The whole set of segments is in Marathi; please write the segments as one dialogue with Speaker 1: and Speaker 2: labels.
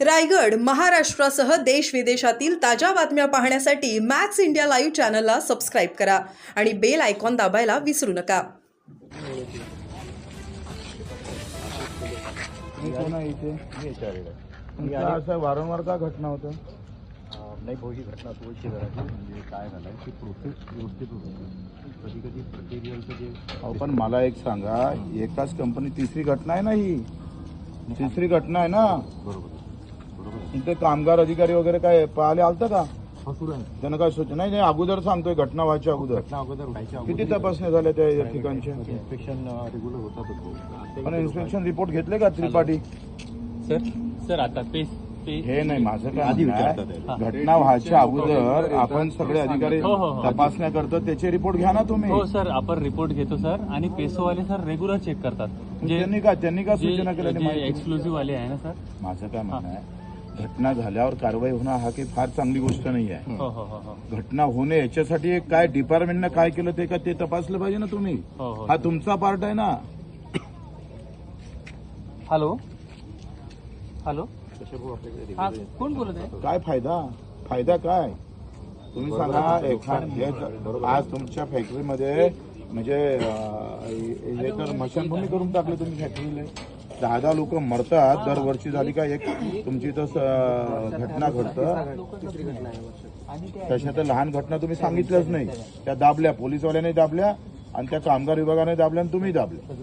Speaker 1: रायगड महाराष्ट्रासह देश विदेशातील ताज्या बातम्या पाहण्यासाठी मॅक्स इंडिया लाईव्ह चॅनलला सबस्क्राईब करा आणि बेल आयकॉन दाबायला विसरू नका.
Speaker 2: मी कोण आहे इथे
Speaker 3: मी याच्यावर आहे. मी
Speaker 2: तुमचं
Speaker 3: आणि-
Speaker 2: असं वारंवार का घटना होतं?
Speaker 3: अं, नाही भाऊ ही घटना तुळशी घराची म्हणजे काय झालं की प्रोसेस व्यवस्थित होती. कधी कधी मटेरियलचं जे
Speaker 2: अहो पण मला एक सांगा एकाच कंपनी तिसरी घटना आहे ना ही? तिसरी घटना आहे ना?
Speaker 3: बरोबर.
Speaker 2: इथे कामगार अधिकारी वगैरे काय पाहिले आलतं का?
Speaker 3: हा सुरू आहे.
Speaker 2: त्यांना काय सूचना? नाही नाही अगोदर सांगतोय घटना व्हायच्या अगोदर.
Speaker 3: घटना अगोदर व्हायच्या
Speaker 2: किती
Speaker 3: अगोदर
Speaker 2: तपासण्या झाल्या त्या या ठिकाणच्या?
Speaker 3: इन्स्पेक्शन रेग्युलर होतातच भाऊ.
Speaker 2: पण इन्स्पेक्शन रिपोर्ट घेतले का त्रिपाठी?
Speaker 4: सर सर आता पे पे
Speaker 2: हे नाही माझं काय
Speaker 3: आधी
Speaker 2: म्हणणं आहे,
Speaker 3: विचारतात
Speaker 2: घटना व्हायच्या अगोदर आपण सगळे अधिकारी
Speaker 4: हो, हो, हो.
Speaker 2: तपासण्या करतो त्याचे रिपोर्ट घ्या ना तुम्ही.
Speaker 4: हो सर आपण रिपोर्ट घेतो सर आणि पेसोवाले सर रेग्युलर चेक करतात.
Speaker 2: त्यांनी का त्यांनी का सूचना केल्या
Speaker 4: जे
Speaker 2: नाही माहिती नाही.
Speaker 4: एक्सक्लुझिव्ह वाले आहे ना सर?
Speaker 2: माझं काय म्हणणं आहे घटना झाल्यावर कारवाई होणं हा काही फार चांगली गोष्ट नाही आहे
Speaker 4: हो हो हो हो.
Speaker 2: घटना होणे याच्यासाठी एक काय डिपार्टमेंटनं काय केलं ते का ते तपासलं पाहिजे ना तुम्ही?
Speaker 4: हो हो.
Speaker 2: हा तुमचा पार्ट आहे ना.
Speaker 4: हॅलो. हॅलो. हा कोण बोलत आहे?
Speaker 2: काय फायदा? फायदा काय? तुम्ही सांगा एखाद हे आज तुमच्या फॅक्टरीमध्ये म्हणजे अं, हे तर मशानभूमी करून टाकले तुम्ही फॅक्टरीला दहा दहा लोक मरतात. दरवर्षी झाली का एक तुमची इथं घटना घडतं. तशा तर लहान घटना तुम्ही सांगितल्याच नाही. त्या दाबल्या पोलीसवाल्याने दाबल्या आणि त्या कामगार विभागाने दाबल्या आणि तुम्ही दाबल्या.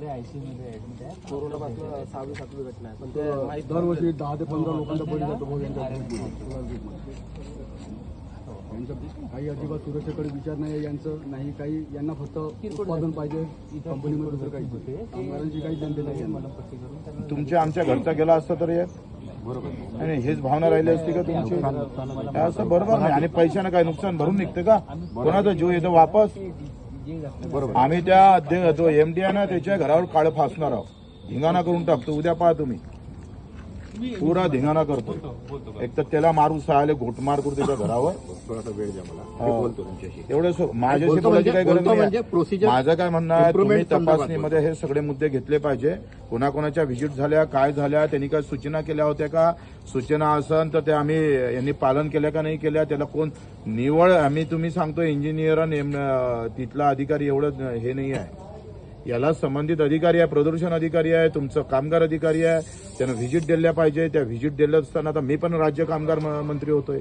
Speaker 5: ते दरवर्षी दहा ते पंधरा लोकांचा बळी जातो भाऊ यांच्या यांचं काही अजिबात सुरक्षेकडे विचार नाही यांचं नाही काही यांना फक्त उत्पादन पाहिजे कंपनीमध्ये दुसरं काही कामगारांची काही जनते नाही. यांना.
Speaker 2: तुमच्या आमच्या घरचा गेला असता तर एक
Speaker 3: बरोबर.
Speaker 2: आणि हेच भावना राहिली असती का तुमची? असं बरोबर नाही. आणि पैशानं काय नुकसान भरून निघतं का? कोणाचा जीव येतो वापस?
Speaker 3: बरोबर.
Speaker 2: आम्ही त्या जो एमडी आहे ना त्याच्या घरावर काळ फासणार आहोत. धिंगाणा करून टाकतो. उद्या पहा तुम्ही. पुरा धिंगाणा करतो एक तर त्याला मारू सहाले घोटमार करू त्याच्या घरावर.
Speaker 3: थोडासा वेळ द्या मला.
Speaker 2: हो.
Speaker 3: मी बोलतो तुमच्याशी.
Speaker 2: एवढं माझ्याशी
Speaker 3: बोलतो
Speaker 2: बोलायची
Speaker 3: म्हणजे-
Speaker 2: काही गरज
Speaker 3: बोलतो
Speaker 2: नाही.
Speaker 3: म्हणजे procedure
Speaker 2: माझं काय म्हणणं आहे तुम्ही
Speaker 3: improvement संदर्भात
Speaker 2: तपासणीमध्ये हे सगळे मुद्दे घेतले पाहिजे. कोणाकोणाच्या व्हिजिट झाल्या काय झाल्या त्यांनी काय सूचना केल्या होत्या का? सूचना असन तर ते आम्ही यांनी पालन केल्या का नाही केल्या? त्याला कोण निवड आम्ही तुम्ही सांगतो इंजिनियर आणि एम- तिथला अधिकारी एवढं हे नाही आहे. याला संबंधित अधिकारी आहे प्रदूषण अधिकारी आहे तुमचं कामगार अधिकारी आहे त्यांना व्हिजिट दिल्या पाहिजे. त्या व्हिजिट दिल्या असताना आता मी पण राज्य कामगार म- मंत्री होतोय.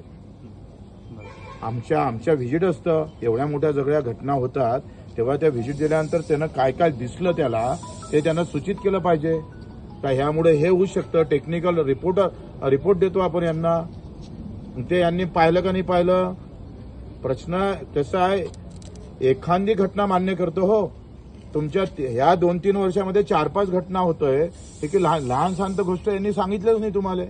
Speaker 2: आमच्या आमच्या व्हिजिट असतं एवढ्या मोठ्या सगळ्या घटना होतात तेव्हा त्या व्हिजिट दिल्यानंतर त्यानं काय काय दिसलं त्याला ते त्यानं सूचित केलं पाहिजे. का ह्यामुळे हे होऊ शकतं. टेक्निकल रिपोर्ट रिपोर्ट देतो आपण यांना. ते यांनी पाहिलं का नाही पाहिलं? प्रश्न कसा आहे. एखादी घटना मान्य करतो हो. तुमच्या ह्या दोन तीन वर्षामध्ये चार पाच घटना होतोय. हे की लहान लहान शांत गोष्ट यांनी सांगितलंच नाही तुम्हाला?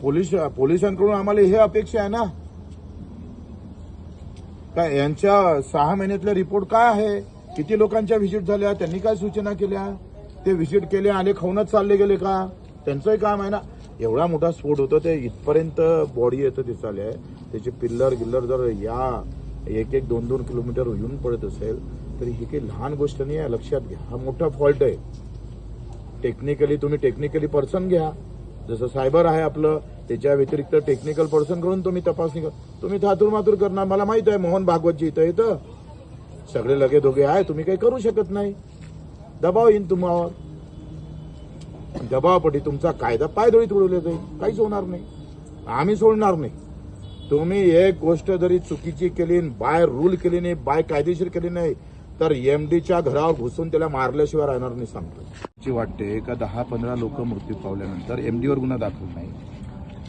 Speaker 2: पोलीस पोलीस पोलिसांकडून आम्हाला हे अपेक्षा आहे ना? काय यांच्या सहा महिन्यातला रिपोर्ट काय आहे? किती लोकांच्या व्हिजिट झाल्या? त्यांनी काय सूचना केल्या? ते व्हिजिट केले आले खाऊनच चालले गेले का? त्यांचंही काम आहे ना? एवढा मोठा स्फोट होतो ते इथपर्यंत बॉडी येतं ते त्याचे पिल्लर गिल्लर जर या एक एक दोन दोन किलोमीटर येऊन पडत असेल तरी ही काही लहान गोष्ट नाही आहे लक्षात घ्या. हा मोठा फॉल्ट आहे. टेक्निकली तुम्ही टेक्निकली पर्सन घ्या. जसं सायबर आहे आपलं त्याच्या व्यतिरिक्त टेक्निकल पर्सन करून तुम्ही तपासणी कर. तुम्ही थातूर मातूर करणार मला माहीत आहे मोहन भागवतजी इथं येतं. सगळे लगे दोघे आहे तुम्ही काही करू शकत नाही. दबाव येईन तुम्हावर. दबावापटी तुमचा कायदा पायदळीत उडवले जाईल. काहीच होणार नाही. आम्ही सोडणार नाही. तुम्ही एक गोष्ट जरी चुकीची केली बाय रूल केली नाही बाय कायदेशीर केली नाही तर एमडीच्या घरावर घुसून त्याला मारल्याशिवाय राहणार नाही सांगतो. वाटते का दहा पंधरा लोक मृत्यू पावल्यानंतर एमडीवर गुन्हा दाखल नाही.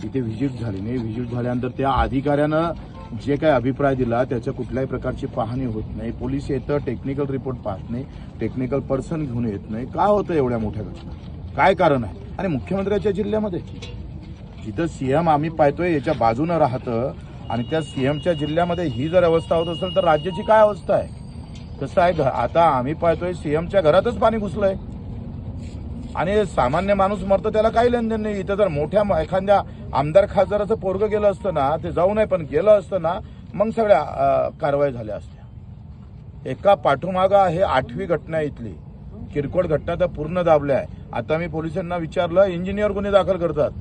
Speaker 2: तिथे व्हिजिट झाली नाही. व्हिजिट झाल्यानंतर त्या अधिकाऱ्यानं जे काही अभिप्राय दिला त्याच्या कुठल्याही प्रकारची पाहणी होत नाही. पोलीस येतं टेक्निकल रिपोर्ट पाहत नाही. टेक्निकल पर्सन घेऊन येत नाही. का होतं एवढ्या मोठ्या घटना? काय कारण आहे? आणि मुख्यमंत्र्याच्या जिल्ह्यामध्ये? जिथं सीएम आम्ही पाहतोय याच्या बाजूनं राहतं. आणि त्या सीएमच्या जिल्ह्यामध्ये ही जर अवस्था होत असेल तर राज्याची काय अवस्था आहे? कसं आहे घ- आता आम्ही पाहतोय सीएमच्या घरातच पाणी घुसलंय. आणि सामान्य माणूस मरतो त्याला काही लेनदेन नाही. इथं जर मोठ्या एखाद्या आमदार खासदाराचं पोरग गेलं असतं ना ते जाऊ नये पण गेलं असतं ना मग सगळ्या कारवाई झाल्या असत्या. एका पाठोमागा हे आठवी घटना आहे इथली. किरकोळ घटना तर पूर्ण दाबल्या आहे. आता मी पोलिसांना विचारलं इंजिनियर गुन्हे दाखल करतात.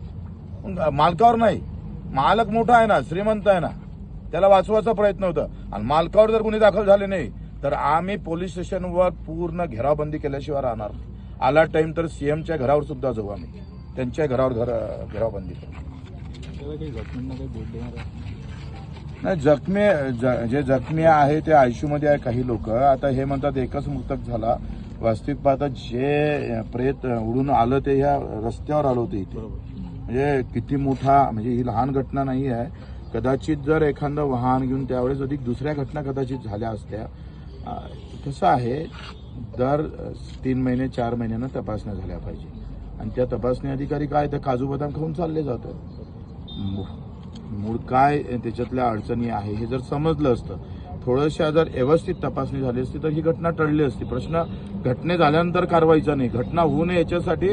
Speaker 2: मालकावर नाही. मालक मोठा आहे ना श्रीमंत आहे ना. त्याला वाचवायचा प्रयत्न होता. आणि मालकावर जर गुन्हे दाखल झाले नाही तर आम्ही पोलीस स्टेशनवर पूर्ण घेरावबंदी केल्याशिवाय राहणार आला टाइम तर सीएमच्या घरावर सुद्धा जाऊ आम्ही. त्यांच्या घरावर घर घेरावबंदी नाही जखमी ज- जे जखमी आहे ते आयशू मध्ये आहे काही लोक. आता हे म्हणतात एकच मृतक झाला. वास्तविक पाहता जे प्रेत उडून आलं ते ह्या रस्त्यावर आलं होतं इथे. म्हणजे किती मोठा म्हणजे ही लहान घटना नाही आहे. कदाचित जर एखादं वाहन घेऊन त्यावेळेस अधिक दुसऱ्या घटना कदाचित झाल्या असत्या. कसं आहे दर तीन महिने चार महिन्यानं तपासण्या झाल्या पाहिजे. आणि त्या तपासणी अधिकारी काय तर काजू बदाम खाऊन चालले जातात. मू- मूळ काय त्याच्यातल्या अडचणी आहे हे जर समजलं असतं थोडंशा जर व्यवस्थित तपासणी झाली असती तर ही घटना टळली असती. प्रश्न घटने झाल्यानंतर कारवाईचा नाही. घटना होऊ नये याच्यासाठी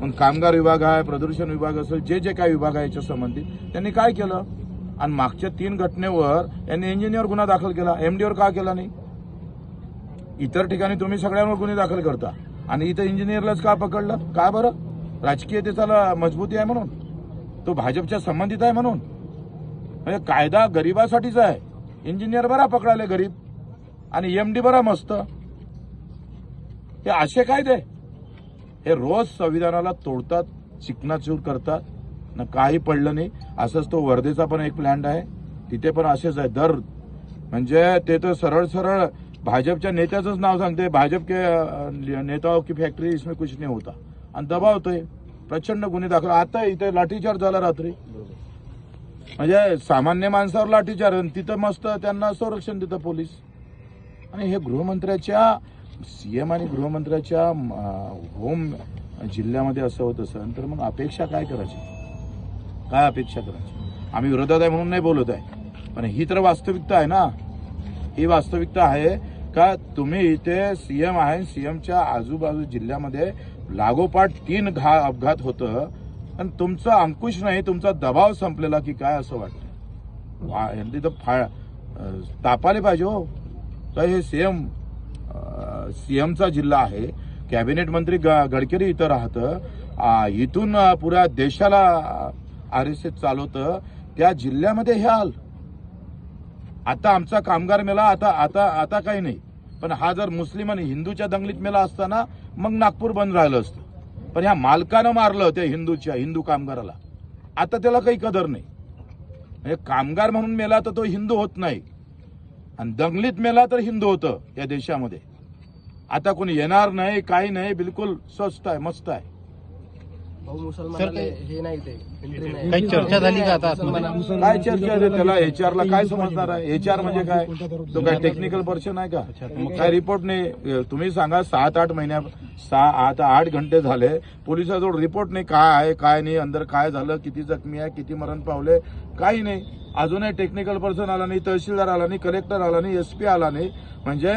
Speaker 2: मग कामगार विभाग आहे प्रदूषण विभाग असेल जे जे काय विभाग आहे याच्या संबंधित त्यांनी काय केलं? आणि मागच्या तीन घटनेवर यांनी इंजिनियर गुन्हा दाखल केला. एमडीवर का केला नाही? इतर ठिकाणी तुम्ही सगळ्यांवर गुन्हे दाखल करता. आणि इथं इंजिनियरलाच का पकडलं? का बरं? राजकीय त्याला मजबूती आहे म्हणून? तो भाजपच्या संबंधित आहे म्हणून? म्हणजे कायदा गरिबासाठीच आहे. इंजिनियर बरा पकडाले गरीब आणि एम डी बरा मस्त. हे असे कायदे? हे रोज संविधानाला तोडतात चिकनाचूर करतात. ना काही पडलं नाही. असंच तो वर्धेचा पण एक प्लॅन्ट आहे. तिथे पण असेच आहे. दर म्हणजे ते तर सरळ सरळ भाजपच्या नेत्याचंच नाव सांगते. भाजप के नेताओं की फॅक्टरी इसमें कुछ नाही होता. आणि दबावतोय प्रचंड गुन्हे दाखल. आता इथे लाठीचार्ज झाला रात्री. म्हणजे सामान्य माणसावर लाठीचार आणि तिथं मस्त त्यांना संरक्षण देतं पोलीस. आणि हे गृहमंत्र्याच्या सीएम आणि गृहमंत्र्याच्या होम जिल्ह्यामध्ये असं होत असेल तर मग अपेक्षा काय करायची? काय अपेक्षा करायची? आम्ही विरोधात आहे म्हणून नाही बोलत आहे. पण ही तर वास्तविकता आहे ना. ही वास्तविकता आहे का तुम्ही इथे सीएम आहे सीएमच्या आजूबाजू जिल्ह्यामध्ये लागोपाठ तीन घा अपघात होतं आणि तुमचा अंकुश नाही तुमचा दबाव संपलेला की काय असं वाटतं वा- यांनी तर फा तापाले पाहिजे हो. तर हे सीएम सीएमचा जिल्हा आहे. कॅबिनेट मंत्री ग- गडकरी इथं राहतं. इथून पुऱ्या देशाला आर एस एस चालवतं. त्या जिल्ह्यामध्ये हे आल आता आमचा कामगार मेला आता आता आता काही नाही. पण हा जर मुस्लिम आणि हिंदूच्या दंगलीत मेला असताना मग नागपूर बंद राहिलं असतं. पण ह्या मालकानं मारलं त्या हिंदूच्या हिंदू कामगाराला. आता त्याला काही कदर नाही. म्हणजे कामगार म्हणून मेला तर तो हिंदू होत नाही. आणि दंगलीत मेला तर हिंदू होतं या देशामध्ये. आता कोणी येणार नाही काही नाही बिलकुल स्वस्त आहे मस्त आहे.
Speaker 6: भाऊ मुसलमानाला हे नाही ते एंट्री नाही.
Speaker 4: काही चर्चा झाली का आता आतमध्ये?
Speaker 2: काय चर्चा आहे त्याला? एचआर ला काय समजणार आहे? एचआर म्हणजे काय? तो काय टेक्निकल पर्सन आहे का? काय रिपोर्ट नाही? तुम्ही सांगा सात आठ महिन्या सहा आता आठ घंटे झाले. पोलिसाजवळ रिपोर्ट नाही. काय आहे काय नाही अंदर काय झालं किती जखमी आहे किती मरण पावले? काही नाही. अजूनही टेक्निकल पर्सन आला नाही तहसीलदार आला नाही कलेक्टर आला नाही एसपी आला नाही. म्हणजे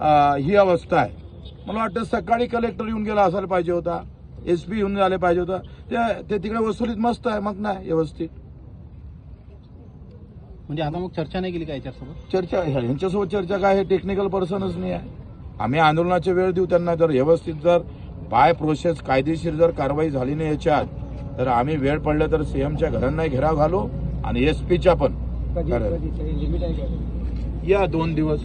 Speaker 2: अं, ही अवस्था आहे. मला वाटतं सकाळी कलेक्टर येऊन गेला असायला पाहिजे होता. एस पी येऊन झाले पाहिजे होता. ते- ते तिकडे वसुलीत मस्त आहे मग नाही व्यवस्थित.
Speaker 4: म्हणजे आता मग चर्चा नाही केली का याच्यासोबत?
Speaker 2: चर्चा ह्यांच्यासोबत चर्चा काय हे टेक्निकल पर्सनच नाही आहे. आम्ही आंदोलनाचे वेळ देऊ त्यांना जर व्यवस्थित जर बाय प्रोसेस कायदेशीर जर कारवाई झाली नाही याच्यात तर आम्ही वेळ पडला तर सीएमच्या घरांनाही घेराव घालू आणि पण.
Speaker 5: कधी. कधी लिमिट आहे का?
Speaker 2: या दोन दिवस.